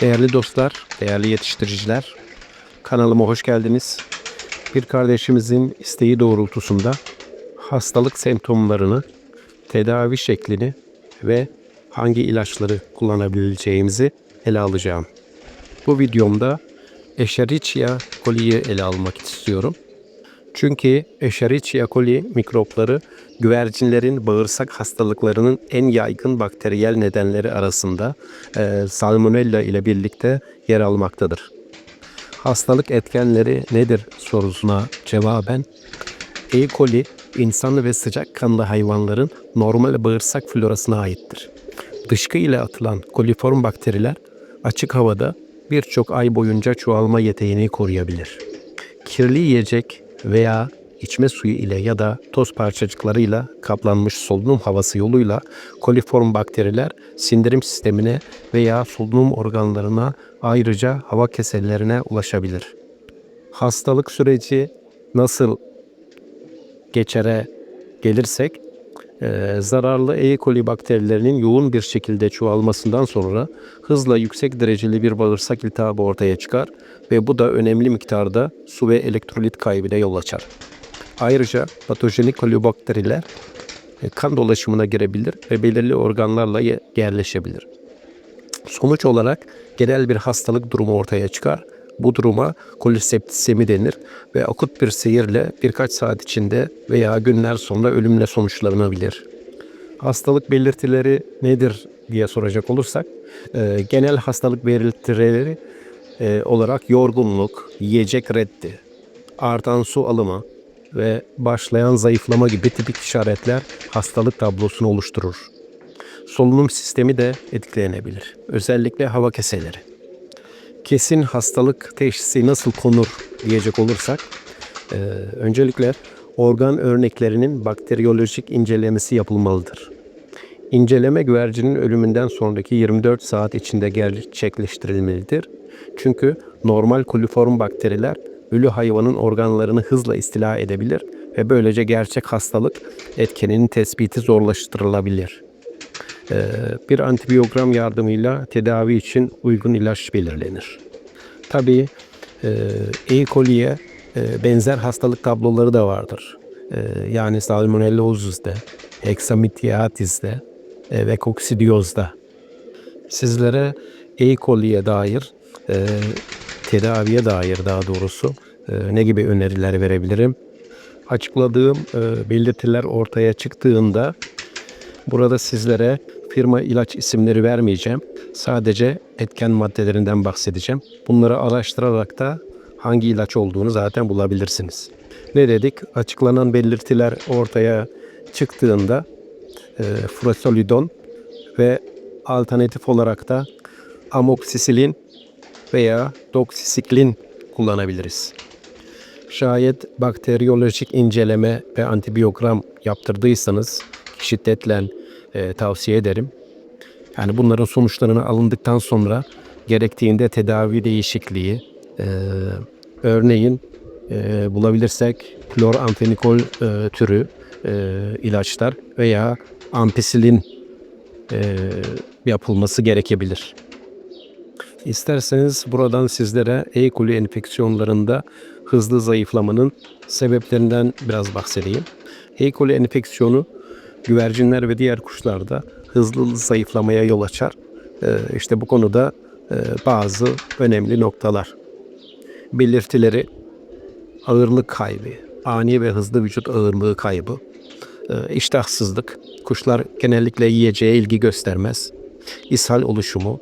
Değerli dostlar, değerli yetiştiriciler, kanalıma hoş geldiniz. Bir kardeşimizin isteği doğrultusunda hastalık semptomlarını, tedavi şeklini ve hangi ilaçları kullanabileceğimizi ele alacağım. Bu videomda Escherichia coli'yi ele almak istiyorum. Çünkü Escherichia coli mikropları güvercinlerin bağırsak hastalıklarının en yaygın bakteriyel nedenleri arasında e, Salmonella ile birlikte yer almaktadır. Hastalık etkenleri nedir sorusuna cevaben E. coli insanlı ve sıcakkanlı hayvanların normal bağırsak florasına aittir. Dışkı ile atılan koliform bakteriler açık havada birçok ay boyunca çoğalma yeteneğini koruyabilir. Kirli yiyecek veya içme suyu ile ya da toz parçacıklarıyla kaplanmış solunum havası yoluyla koliform bakteriler sindirim sistemine veya solunum organlarına ayrıca hava keselerine ulaşabilir. Hastalık süreci nasıl geçere gelirsek e, zararlı E. coli bakterilerinin yoğun bir şekilde çoğalmasından sonra hızla yüksek dereceli bir bağırsak iltihabı ortaya çıkar ve bu da önemli miktarda su ve elektrolit kaybına yol açar. Ayrıca patojenik kolibakteriler e, kan dolaşımına girebilir ve belirli organlarla ye- yerleşebilir. Sonuç olarak genel bir hastalık durumu ortaya çıkar. Bu duruma koliseptisemi denir ve akut bir seyirle birkaç saat içinde veya günler sonra ölümle sonuçlanabilir. Hastalık belirtileri nedir diye soracak olursak, e, genel hastalık belirtileri e, olarak yorgunluk, yiyecek reddi, artan su alımı ve başlayan zayıflama gibi tipik işaretler hastalık tablosunu oluşturur. Solunum sistemi de etkilenebilir. Özellikle hava keseleri. Kesin hastalık teşhisi nasıl konur diyecek olursak, e, öncelikle organ örneklerinin bakteriyolojik incelemesi yapılmalıdır. İnceleme güvercinin ölümünden sonraki 24 saat içinde gerçekleştirilmelidir. Çünkü normal koliform bakteriler ölü hayvanın organlarını hızla istila edebilir ve böylece gerçek hastalık etkeninin tespiti zorlaştırılabilir. Ee, bir antibiyogram yardımıyla tedavi için uygun ilaç belirlenir. Tabii e, E. coli'ye e, benzer hastalık tabloları da vardır. E, yani Salmonellosis'te, Hexamyceatis'te e, ve Coccidios'da. Sizlere E. coli'ye dair, tedaviye dair daha doğrusu ne gibi öneriler verebilirim? Açıkladığım belirtiler ortaya çıktığında Burada sizlere firma ilaç isimleri vermeyeceğim. Sadece etken maddelerinden bahsedeceğim. Bunları araştırarak da hangi ilaç olduğunu zaten bulabilirsiniz. Ne dedik? Açıklanan belirtiler ortaya çıktığında e, furosolidon ve alternatif olarak da amoksisilin veya doksisiklin kullanabiliriz. Şayet bakteriyolojik inceleme ve antibiyogram yaptırdıysanız şiddetle e, tavsiye ederim. Yani bunların sonuçlarını alındıktan sonra gerektiğinde tedavi değişikliği, e, örneğin e, bulabilirsek kloramfenikol e, türü e, ilaçlar veya ampisilin e, yapılması gerekebilir. İsterseniz buradan sizlere E. coli enfeksiyonlarında hızlı zayıflamanın sebeplerinden biraz bahsedeyim. E. coli enfeksiyonu güvercinler ve diğer kuşlarda hızlı zayıflamaya yol açar. Ee, işte bu konuda e, bazı önemli noktalar. Belirtileri ağırlık kaybı, ani ve hızlı vücut ağırlığı kaybı, e, iştahsızlık, kuşlar genellikle yiyeceğe ilgi göstermez, ishal oluşumu,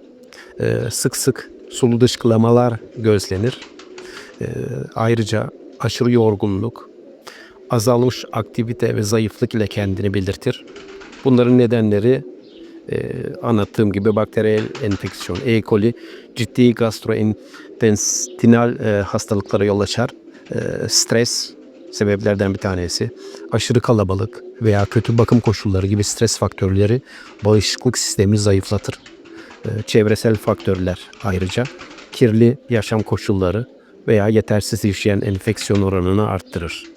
e, sık sık sulu dışkılamalar gözlenir. Ayrıca aşırı yorgunluk, azalmış aktivite ve zayıflık ile kendini belirtir. Bunların nedenleri e, anlattığım gibi bakteriyel enfeksiyon, E. coli, ciddi gastrointestinal e, hastalıklara yol açar. E, stres sebeplerden bir tanesi. Aşırı kalabalık veya kötü bakım koşulları gibi stres faktörleri bağışıklık sistemini zayıflatır. E, çevresel faktörler ayrıca kirli yaşam koşulları veya yetersiz hijyen enfeksiyon oranını arttırır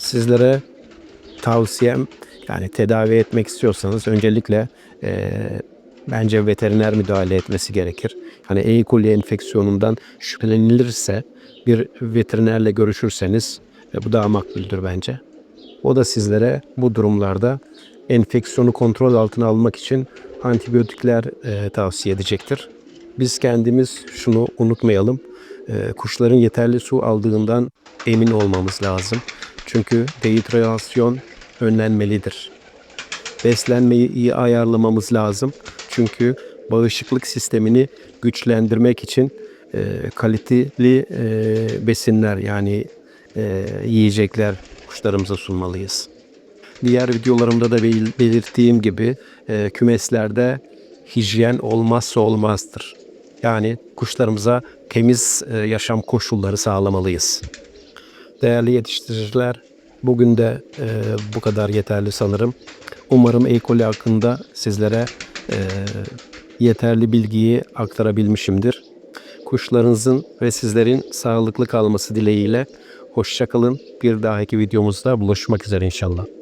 sizlere tavsiyem yani tedavi etmek istiyorsanız öncelikle e, bence veteriner müdahale etmesi gerekir. Hani E. coli enfeksiyonundan şüphelenilirse bir veterinerle görüşürseniz e, bu daha makbuldür bence. O da sizlere bu durumlarda enfeksiyonu kontrol altına almak için antibiyotikler e, tavsiye edecektir. Biz kendimiz şunu unutmayalım. E, kuşların yeterli su aldığından emin olmamız lazım. Çünkü dehidrasyon önlenmelidir. Beslenmeyi iyi ayarlamamız lazım. Çünkü bağışıklık sistemini güçlendirmek için e, kaliteli e, besinler yani e, yiyecekler kuşlarımıza sunmalıyız. Diğer videolarımda da bel- belirttiğim gibi e, kümeslerde hijyen olmazsa olmazdır. Yani kuşlarımıza temiz e, yaşam koşulları sağlamalıyız. Değerli yetiştiriciler, bugün de e, bu kadar yeterli sanırım. Umarım E. hakkında sizlere e, yeterli bilgiyi aktarabilmişimdir. Kuşlarınızın ve sizlerin sağlıklı kalması dileğiyle hoşçakalın. Bir dahaki videomuzda buluşmak üzere inşallah.